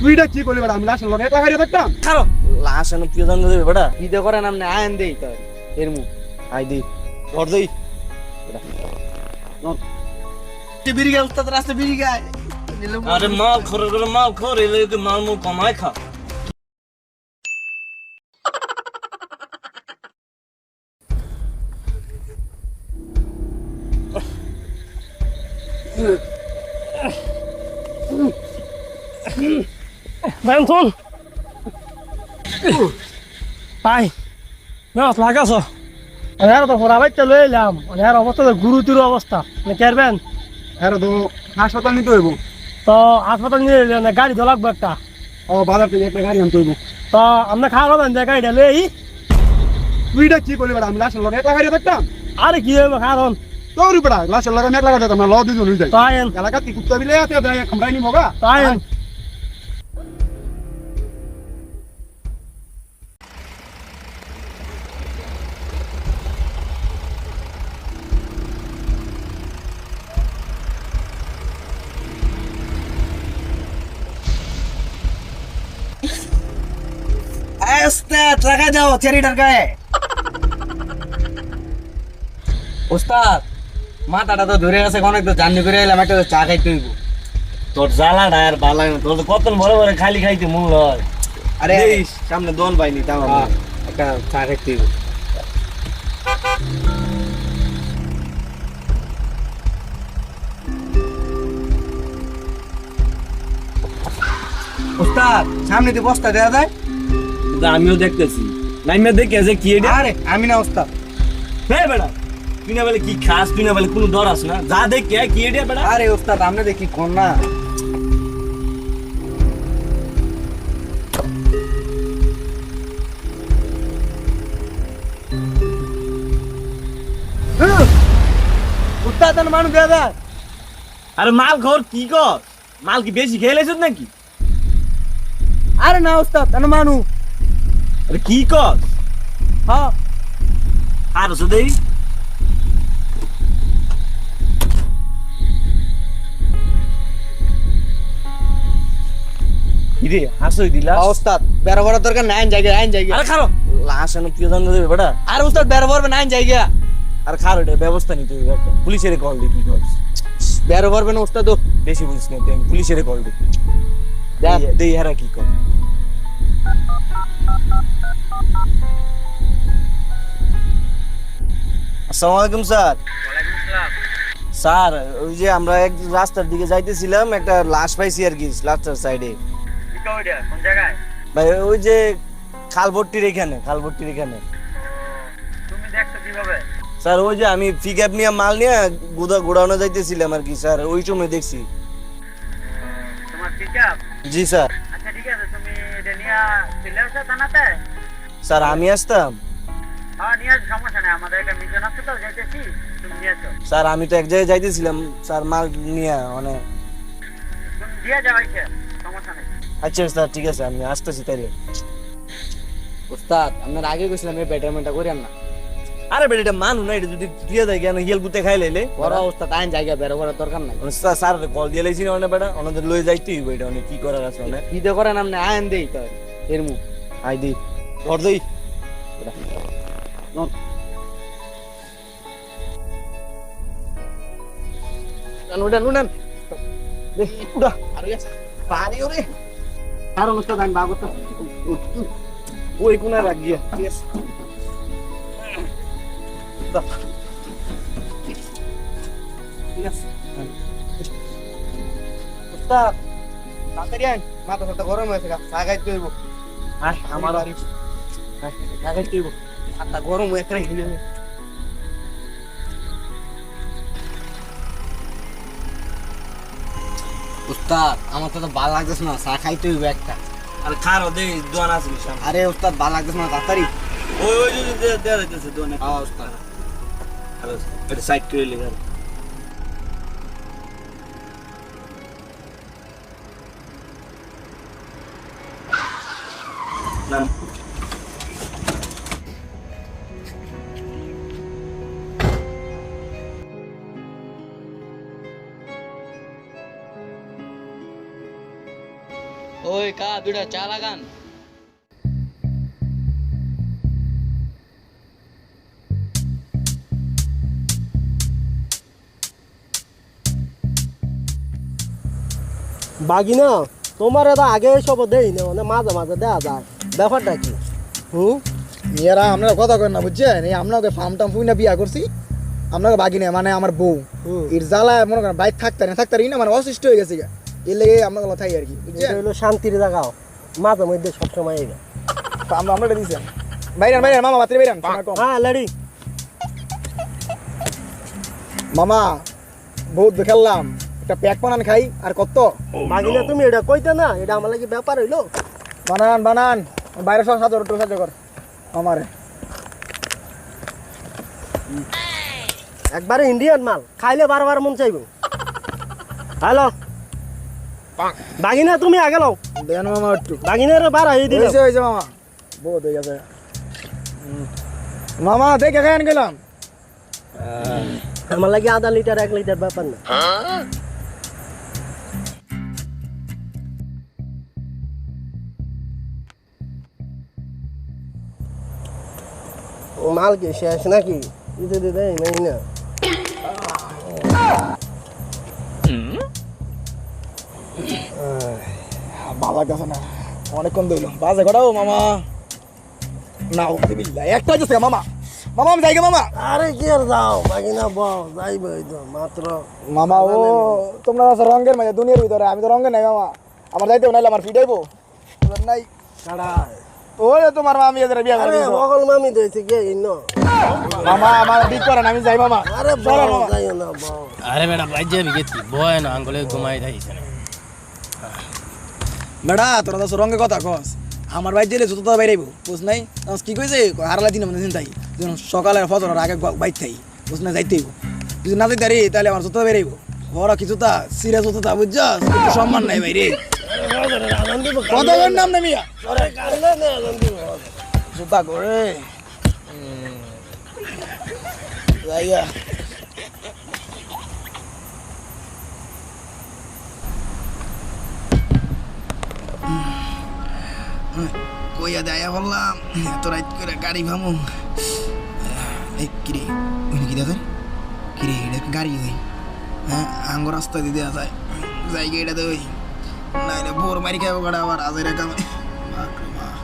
তুই এটা কি করলি বেটা? আমি লাশের লগে একলা হারিয়ে থাকতাম খারো লাশ এনে কি জানো দেবে বেটা। বিদে করে নাম না আয়ন দেই তো এর মু আই দেই। ধর দেই। বিড়ি গায় উস্তাদ রাস্তা বিড়ি গায় আরে মাল খোর করে মাল খোর এলে তো মাল মু কমায় খা। বেনথন পাই মেস লাগাছ এর তো ফোরা বাইতে লই এলাম। এর অবস্থা তো গুরুতর অবস্থা কেরবেন হ্যাঁ তো হাসপাতাল নিতে হইব তো হাসপাতাল নিয়ে এলেন গাড়ি তো লাগবে একটা? ও বাজার থেকে একটা গাড়ি আনতে হইব তো আপনি খাওয়া খাবেন যে গাড়িটা লই তুই এটা কি করলি বেটা আমি লাশের লগে একলা হারিয়ে থাকতাম আরে কি হইব খাওয়ান তোর বেটা লাশের লগে একলা হারিয়ে থাকতাম না ল দুজন হয়ে যায় তো আয়েন এলাকা কি কুত্তা বিলে আছে তাই খামড়াই নি উস্তাদ লাগাই দাও চেরিটার গায়ে। উস্তাদ মাথাটা তো ধরে আছে অনেক তো জার্নি করে এলাম একটা চা খাইতে হইব। তোর জ্বালাটা আর ভালো লাগে তোর কত বড় বড় খালি খাইতে মূল হয় আরে সামনে দোন পাইনি তাও হ্যাঁ। একটা চা খাইতে হইব। উস্তাদ সামনে দিয়ে বস্তা দেওয়া যায়? আমিও দেখতেছি। নাইমে দেখে যে কি এটা? আরে আমি না উস্তাদ হ্যাঁ বেড়া তুই না বলে কি খাস তুই না বলে কোনো ডর আস না? যা দেখে কি এটা বেড়া? আরে উস্তাদ আমরা দেখি কোন না উস্তাদ আর মানুষ দেওয়া যায়। আরে মাল খোর কি কর? মাল কি বেশি খেয়ে লেছিস নাকি? আরে না উস্তাদ আর মানু আরে কি কর হ্যাঁ আর দেই? কিরে হাসই দিলা? হ্যাঁ, উস্তাদ বেড়া বড় দরকার নাই জায়গা আইন জায়গা আরে খারো। লাশ এনে কি জানো দেবে বেটা। আরে উস্তাদ বেড়া বড় না আইন জায়গা আর খারো এটা ব্যবস্থা নিতে হবে একটা। পুলিশের কল দি কি কর বেড়া বড় না উস্তাদ বেশি বুঝিস না তুই পুলিশের কল দি। দেখ। দেই হারা কি কর? আসসালামু আলাইকুম স্যার স্যার ওই যে আমরা এক রাস্তার দিকে যাইতেছিলাম একটা লাশ পাইছি আর কি রাস্তার সাইডে ভাই ওই যে খালভর্তির এখানে খালভর্তির এখানে। তুমি দেখছ কীভাবে? স্যার ওই যে আমি পিকআপ নিয়ে মাল নিয়ে গুদা গোডাউনে যাইতেছিলাম আর কি স্যার ওই সময় দেখছি। তোমার পিক আপ জি স্যার আচ্ছা ঠিক আছে তুমি এটা নিয়ে থানাতে। স্যার আমি আসতাম। স্যার আমি তো এক জায়গায় যাইতেছিলাম। স্যার মাল নিয়ে মানে আচ্ছা স্যার ঠিক আছে আমি আসতেছি তাইলে। উস্তাদ আপনার আগে কইছিলাম এই ব্যাটারমেন্টটা করেন না। আরে বেটা এটা মানু না এটা যদি দিয়ে দেয় কেন হিয়াল গুতে খাই লাইলে? বড় উস্তাদ আইন জায়গা বেড়া বড় দরকার নাই। স্যার স্যার কল দিয়ে লাইছি না অনেক বেটা। ওনাদের লয়ে যাইতে হইব এটা অনেক কি করার আছে অনেক। বিদে করে নাম না আইন দেই তো এর মু আই দি ধর দেই। উঠান উঠান উঠান উঠা। পারি ওরে। আর উস্তাদ আমি বাবু তো। ওই কোনা রাখ গিয়া উস্তাদ তাড়াতাড়ি আইন মাথা সাথে গরম হয়েছে গা। চা খাইতে হইব। আয় আমার চা খাইতে হইব। মাথা গরম হয়ে একটা হিলে উস্তাদ আমার তো ভালো লাগতেছে না চা খাইতে হইব একটা। আরে খার দে দোয়ান আছে আরে উস্তাদ ভালো লাগতেছে না তাড়াতাড়ি। ওই ওই যে দে- দেয়া যাইতেছে দোয়ান। হ্যাঁ উস্তাদ। এটা সাইড করে লেগে ওই কা দুটা চা লাগান। বাগিনা তোমার এটা আগে সব দেই না মানে মাঝে মাঝে দেওয়া যায়। ব্যাপারটা কি? হুম? মেয়েরা আপনারা কথা কেন না বুঝছেন? এই আপনাকে ফার্ম টাম ফুইনা বিয়া করছি। আপনাকে বাগি নেই মানে আমার বউ। হুম। এর জ্বালায় মনে করেন বাইক থাকতে না থাকতে না মানে অসুস্থ হয়ে গেছে গা। এর লেগে আপনাকে থাই আর কি এটা হলো শান্তির জায়গাও মাঝে মধ্যে সবসময় আমরা আমরা এটা দিয়েছেন বাইরেন বাইরেন মামা মাত্রে বাইরেন হ্যাঁ লাড়ি। মামা বহুত খেললাম একটা প্যাক বানান খাই আর কত? বাগিনা তুমি এটা কইতে না এটা আমার লাগি ব্যাপার হইল। বানান বানান বাইরে সব সাজো একটু সাজো কর। আমারে। একবারে ইন্ডিয়ান মাল খাইলে বারবার মন চাইব। হ্যালো? বাগিনা তুমি আগে লও। দেন মামা একটু। বাগিনার বার হয়ে দিল। হয়েছে হয়েছে মামা। বহুত হয়ে গেছে। মামা দেখে খাই গেলাম আমার লাগি আধা লিটার এক লিটার ব্যাপার না ও মাল কি শেষ নাকি? দিতে দিতে নাই না ভালো লাগতেছে না। অনেকক্ষণ দইল বাজে কটাও মামা? না বিল্লা একটা যাচ্ছে মামা। মামা আমি যাই মামা। আরে কি আর যাও? বাগিনা বউ যাইবে এই তো মাত্র। মামা ও তোমরা আছো রঙের মাঝে দুনিয়ার ভিতরে। আমি তো রঙের নাই মামা। আমার যাইতে নাইলে আমার ফিটাইবো এবার নাই। কাড়াই ওই তোমার মামি এদের বিয়ে করে বগল মামি দিয়েছে কে ইন্ন মামা আমার বিক করেন আমি যাই মামা। আরে চলো বউ না আরে বেটা বাইর যাবি গেছি। বয় না আঙ্গুলে ঘুমাই থাইছে বেড়া, তোরা তো রঙের কথা কস। আমার বাইর দিলে জুতো বাইরাইব, বুঝ নাই? কি কইছে? হারালা দিন মানে চিন্তাই যখন সকালে ফজর আগে বাইর থাই, বুঝ না যাইতেই যদি না যাইতে তাহলে আমার জুতো বেরাইব বড় কিছু তা সিরিয়াস হতো তা বুঝছস সম্মান নাই ভাই রে কত নাম না জুতা করে কইয়া দেয়া বললাম, এত রাত করে গাড়ি ভামু। এই কিরে ওই কি দাদা কিরে, এটা গাড়ি ওই? হ্যাঁ আঙ্গ রাস্তা দেওয়া যায়। যাই এটা ওই নাইলে বোর মারি খাব গাড়া আবার আজের কামে বাপরে বাপ।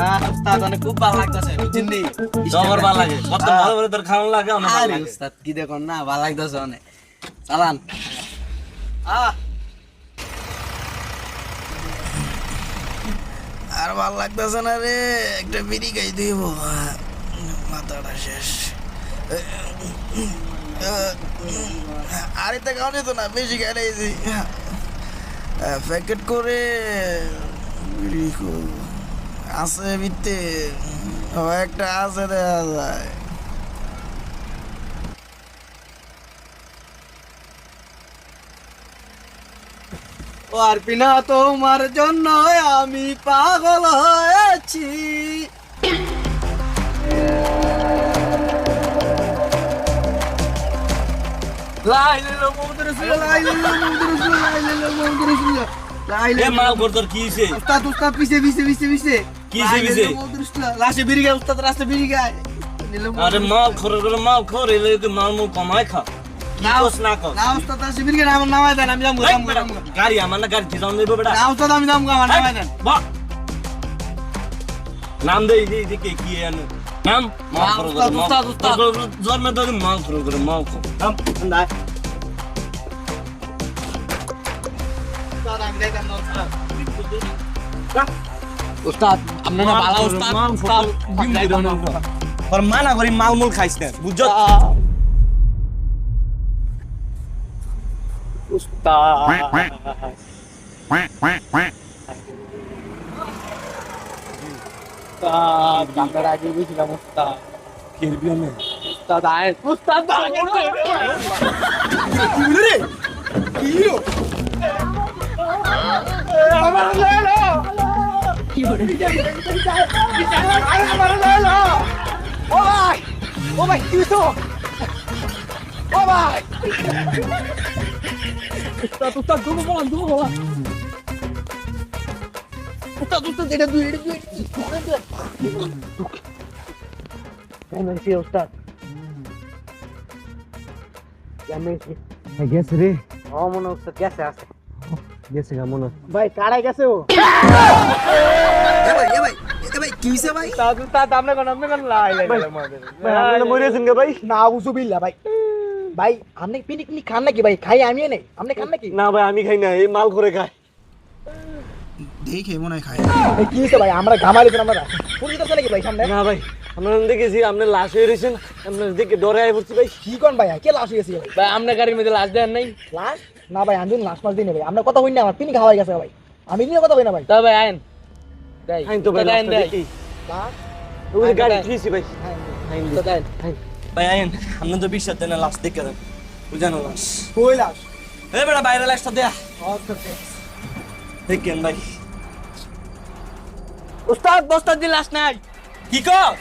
আহ, উস্তাদ অনেক খুব ভালো লাগতেছে। বুঝছেন নি? আমার ভালো লাগে। কত ভালো করে তোর খাওয়ানো লাগে আমার ভালো লাগে। উস্তাদ কি দেখুন না ভালো লাগতেছে অনেক। চালান। আহ। আর ভালো লাগতেছে না রে একটা বিড়ি খাই দিব মাথাটা শেষ। আর এটা খাওয়া যেত না বেশি খাইছি প্যাকেট করে বিড়ি করব। আছে বিতে একটা আছে দেখা যায়। ও আর পিনা তোমার জন্য আমি পাগল হয়েছি। লাই লাইলা কর তোর কি উস্তাদ উস্তাদ পিছে পিছে পিছে পিছে। কিসে পিছে? লাস্টে বেরিয়ে গেছে উস্তাদ রাস্তা বেরিয়ে গেছে আরে মাল খর করে মাল খর এলে তো মাল মু কমাই খা। না, কস না কস? না উস্তাদ রাস্তা বেরিয়ে গেছে আমার নামায় দেন আমি যাব যাব গাড়ি আমার না গাড়ি ঠিকান দেবো বেটা। না উস্তাদ আমি যাব আমার নামায় দেন। বাহ নাম দে দি দি কে এনে? নাম? মাল খর করে উস্তাদ, উস্তাদ, উস্তাদ। জন্মে তো মাল খর করে মাল খর। নাম? উস্তাদ আমি দেখাম না উস্তাদ। উস্তাদ আপনারা ভালো উস্তাদ মাল উস্তাদ আর মানা করি মাল মুল খাইছ না বুঝছ উস্তাদ আপনার আগে বুঝলাম উস্তাদ খেলবি আমি উস্তাদ আয় উস্তাদ ও ভাই ও ভাই কি হইছো ও ভাই উস্তাদ উস্তাদ দুবো বলা দুবো বলা উস্তাদ উস্তাদ এটা দুই এটা দুই এমএসি উস্তাদ এমএসি গেছে রে ও মনে উস্তাদ গেছে আছে গেছে গা মনে ভাই কাড়াই গেছে ও এ ভাই এ ভাই এ ভাই আপনি খান নাকি ভাই? খাই নেই আপনি খান নাকি? না ভাই আমি খাই না এই মাল করে খায়। দেখে মনে হয় খায়। এই কি হইছে ভাই? আমরা ঘামালি আমরা পুলিশ আছে নাকি ভাই সামনে। না ভাই আমরা দেখেছি আপনি লাশ হয়ে রয়েছেন। আপনার দেখে ডরে আয় পড়ছি ভাই। কি কোন ভাই কে লাশ হয়েছে ভাই ভাই আপনার গাড়ির মধ্যে লাশ দেন নাই। লাশ? না ভাই আমি লাশ মাস দিই ভাই। আমরা কথা হই না আমার পিনিক খাওয়াই গেছে ভাই। আমি কথা হই না ভাই। তা ভাই আইন দেই আইন তো ভাই আইন দেই ওই গাড়ি ঠিকই ভাই। আইন উস্তাদ আইন ভাই আইন। আপনি তো বিশ্বাস দেন না দেখে দেন। বুঝানো লাশ। কই লাশ? এই বেটা বাইরে লাশটা দেয়া। দেখেন ভাই। উস্তাদ বস্তাদ দি লাশ নাই। কি কর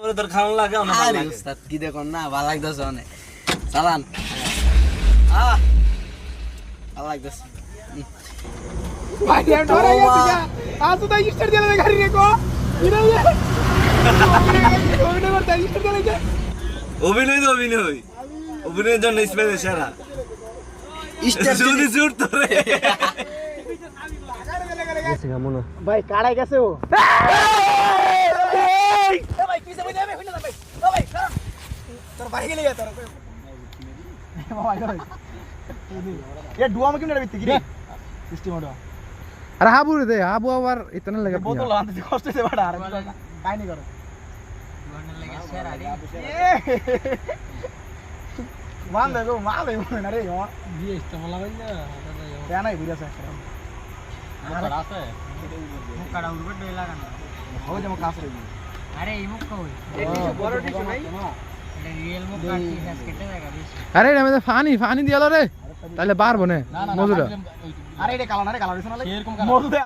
ওরে তোর খাওয়ান লাগে আমার ভালো লাগে। উস্তাদ কি দেখুন না ভালো লাগতেছে অনেক। চালান। আহ, ভালো লাগতেছে। ভাই ডরে গেছি আজ তো স্টার দিলে গাড়ি অভিনয় তো অভিনয়। অভিনয়ের জন্য স্পেশাল সেরা যদি জোর ভাই কাড়াই গেছে ও। তোর বাড়ি গেলে তোর এ ডুয়া আমাকে না বিত্তি কি রে? সিস্টেম ওটা। আরে হাবু রে দে হাবু আবার ইতনে লাগে বোতল আনতে কষ্ট হইছে বাড়া আর কাই নি করো। মান দেখো মা লে না রে ও। দিয়ে ইস্তা বলা হয় না কেন এই ভিডিও আছে মুখড়া আছে? মুখড়া উড়বে ডই লাগানো। ও যেমন কাজ রে আরে এই মুখ কই? বড় টিস্যু নাই? এটা আরে আমি আমাদের ফানি ফানি দিয়ালো রে। তাহলে পারব না মজুরা আরে এটা কালো না রে কালো দিছ না মধু দে